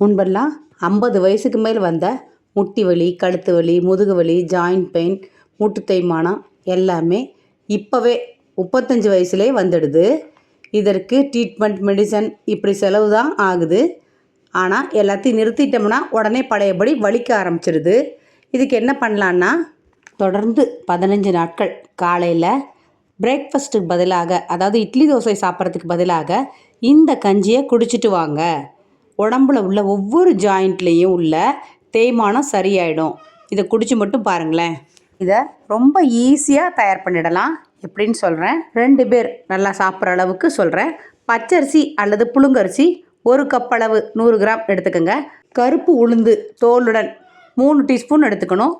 முன்பெல்லாம் ஐம்பது வயசுக்கு மேல் வந்த முட்டி வலி கழுத்து வலி முதுகு வலி ஜாயிண்ட் பெயின் மூட்டு தேய்மானம் எல்லாமே இப்போவே முப்பத்தஞ்சு வயசுலேயே வந்துடுது. இதற்கு ட்ரீட்மெண்ட் மெடிசன் இப்படி செலவு தான் ஆகுது. ஆனால் எல்லாத்தையும் நிறுத்திட்டோம்னா உடனே பழையபடி வலிக்க ஆரம்பிச்சிடுது இதுக்கு என்ன பண்ணலான்னா தொடர்ந்து பதினஞ்சு நாட்கள் காலையில் பிரேக்ஃபாஸ்ட்டுக்கு பதிலாக அதாவது இட்லி தோசை சாப்பிட்றதுக்கு பதிலாக இந்த கஞ்சியை குடிச்சிட்டு வாங்க. உடம்புல உள்ள ஒவ்வொரு ஜாயிண்ட்லேயும் உள்ள தேய்மானம் சரியாயிடும். இதை குடிச்சு மட்டும் பாருங்களேன். இதை ரொம்ப ஈஸியாக தயார் பண்ணிடலாம். எப்படின்னு சொல்கிறேன் ரெண்டு பேர் நல்லா சாப்பிட்ற அளவுக்கு சொல்கிறேன் பச்சரிசி அல்லது புழுங்கரிசி ஒரு கப் அளவு நூறு கிராம் எடுத்துக்கோங்க. கருப்பு உளுந்து தோலுடன் மூணு டீஸ்பூன் எடுத்துக்கணும்.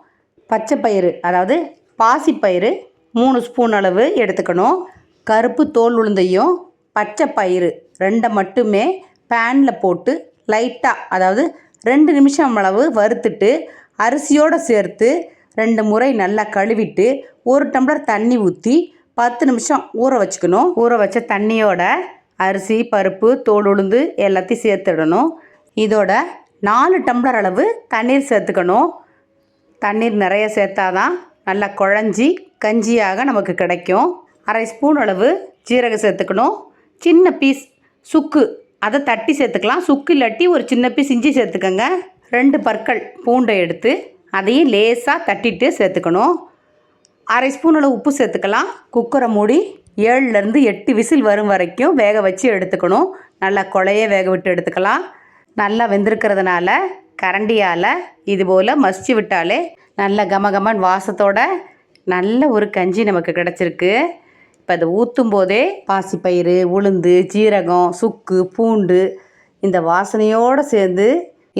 பச்சை பயிறு அதாவது பாசிப்பயிறு மூணு ஸ்பூன் அளவு எடுத்துக்கணும். கருப்பு தோல் உளுந்தையும் பச்சை பயிறு ரெண்டை மட்டுமே பேனில் போட்டு லைட்டாக அதாவது ரெண்டு நிமிஷம் அளவு வறுத்துட்டு அரிசியோடு சேர்த்து ரெண்டு முறை நல்லா கழுவிட்டு ஒரு டம்ளர் தண்ணி ஊற்றி பத்து நிமிஷம் ஊற வச்சுக்கணும். ஊற வச்ச தண்ணியோட அரிசி பருப்பு தோல் உளுந்து எல்லாத்தையும் சேர்த்துடணும். இதோட நாலு டம்ளர் அளவு தண்ணீர் சேர்த்துக்கணும். தண்ணீர் நிறைய சேர்த்தாதான் நல்லா குழஞ்சி கஞ்சியாக நமக்கு கிடைக்கும். அரை ஸ்பூன் அளவு ஜீரகம் சேர்த்துக்கணும். சின்ன பீஸ் சுக்கு அதை தட்டி சேர்த்துக்கலாம். சுக்கு இல்லாட்டி ஒரு சின்ன பீஸ் இஞ்சி சேர்த்துக்கோங்க. ரெண்டு பற்கள் பூண்டை எடுத்து அதையும் லேசாக தட்டிட்டு சேர்த்துக்கணும். அரை ஸ்பூன் அளவு உப்பு சேர்த்துக்கலாம். குக்கரை மூடி ஏழுலேருந்து எட்டு விசில் வரும் வரைக்கும் வேக வச்சு எடுத்துக்கணும். நல்லா குழைய வேக விட்டு எடுத்துக்கலாம். நல்லா வெந்திருக்கிறதுனால கரண்டியால் இதுபோல் மசிச்சு விட்டாலே நல்ல கமகமன் வாசத்தோட நல்ல ஒரு கஞ்சி நமக்கு கிடச்சிருக்கு. இப்போ அதை ஊற்றும் போதே பாசிப்பயிறு உளுந்து ஜீரகம் சுக்கு பூண்டு இந்த வாசனையோடு சேர்ந்து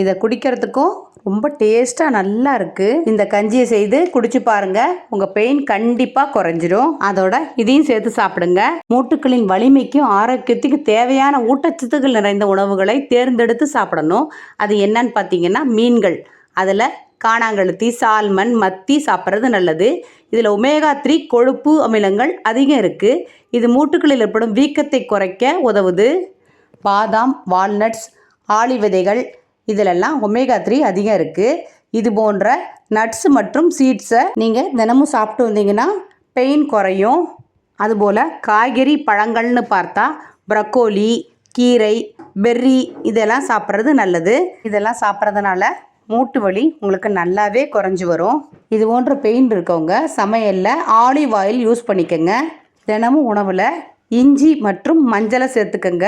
இதை குடிக்கிறதுக்கும் ரொம்ப டேஸ்ட்டாக நல்லா இருக்குது இந்த கஞ்சியை செய்து குடிச்சு பாருங்கள் உங்கள் பெயின் கண்டிப்பாக குறைஞ்சிரும். அதோட இதையும் சேர்த்து சாப்பிடுங்க. மூட்டுக்களின் வலிமைக்கும் ஆரோக்கியத்துக்கும் தேவையான ஊட்டச்சத்துக்கள் நிறைந்த உணவுகளை தேர்ந்தெடுத்து சாப்பிடணும். அது என்னன்னு பார்த்தீங்கன்னா மீன்கள். அதில் காணாங்கழுத்தி சால்மன் மத்தி சாப்பிட்றது நல்லது. இதில் ஒமேகா த்ரீ கொழுப்பு அமிலங்கள் அதிகம் இருக்குது இது மூட்டுக்களில் ஏற்படும் வீக்கத்தை குறைக்க உதவுது. பாதாம் வால்நட்ஸ் ஆளி விதைகள் இதிலெல்லாம் ஒமேகா த்ரீ அதிகம் இருக்குது இது போன்ற நட்ஸ் மற்றும் சீட்ஸை நீங்கள் தினமும் சாப்பிட்டு வந்தீங்கன்னா பெயின் குறையும். அதுபோல் காய்கறி பழங்கள்னு பார்த்தா ப்ரக்கோலி கீரை பெர்ரி இதெல்லாம் சாப்பிட்றது நல்லது. இதெல்லாம் சாப்பிட்றதுனால மூட்டு வலி உங்களுக்கு நல்லாவே குறைஞ்சி வரும். இது போன்ற பெயின் இருக்கவங்க சமையலில் ஆலிவ் ஆயில் யூஸ் பண்ணிக்கோங்க. தினமும் உணவில் இஞ்சி மற்றும் மஞ்சளை சேர்த்துக்கோங்க.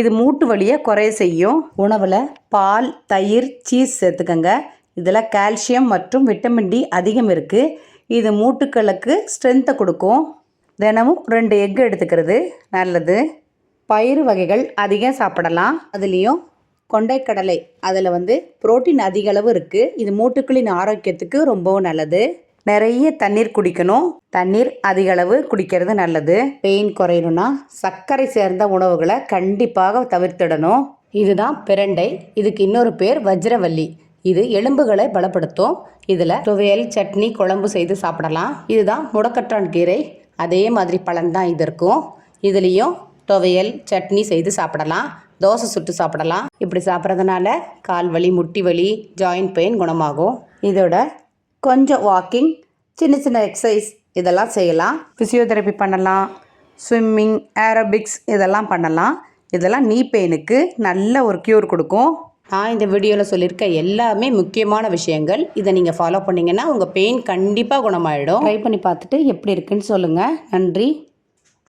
இது மூட்டு வலியை குறைய செய்யும். உணவில் பால் தயிர் சீஸ் சேர்த்துக்கோங்க. இதில் கால்சியம் மற்றும் விட்டமின் டி அதிகம் இருக்குது இது மூட்டுக்களுக்கு ஸ்ட்ரென்த்தை கொடுக்கும். தினமும் ரெண்டு எக் எடுத்துக்கிறது. நல்லது. பயிறு வகைகள் அதிகம் சாப்பிடலாம். அதுலேயும் கொண்டைக்கடலை அதில் வந்து புரோட்டீன் அதிக அளவு இருக்குது இது மூட்டுக்களின் ஆரோக்கியத்துக்கு ரொம்பவும் நல்லது. நிறைய தண்ணீர் குடிக்கணும். தண்ணீர் அதிக அளவு குடிக்கிறது நல்லது. பெயின் குறையணும்னா சர்க்கரை சேர்ந்த உணவுகளை கண்டிப்பாக தவிர்த்திடணும். இதுதான் பிரண்டை. இதுக்கு இன்னொரு பேர் வஜ்ரவல்லி இது எலும்புகளை பலப்படுத்தும். இதில் துவையல் சட்னி குழம்பு செய்து சாப்பிடலாம். இதுதான் முடக்கற்றான் கீரை. அதே மாதிரி பலன் தான் இது இருக்கும். இதுலேயும் துவையல் சட்னி செய்து சாப்பிடலாம். தோசை சுட்டு சாப்பிடலாம். இப்படி சாப்பிட்றதுனால கால் வலி முட்டி வலி ஜாயிண்ட் பெயின் குணமாகும். இதோட கொஞ்சம் வாக்கிங் சின்ன சின்ன எக்ஸசைஸ் இதெல்லாம் செய்யலாம். ஃபிசியோதெரப்பி பண்ணலாம். ஸ்விம்மிங் ஏரோபிக்ஸ் இதெல்லாம் பண்ணலாம். இதெல்லாம் நீ பெயினுக்கு நல்ல ஒரு க்யூர் கொடுக்கும். நான் இந்த வீடியோவில் சொல்லியிருக்க எல்லாமே முக்கியமான விஷயங்கள். இதை நீங்கள் ஃபாலோ பண்ணிங்கன்னா உங்கள் பெயின் கண்டிப்பாக குணமாயிடும். ட்ரை பண்ணி பார்த்துட்டு எப்படி இருக்குன்னு சொல்லுங்கள் நன்றி.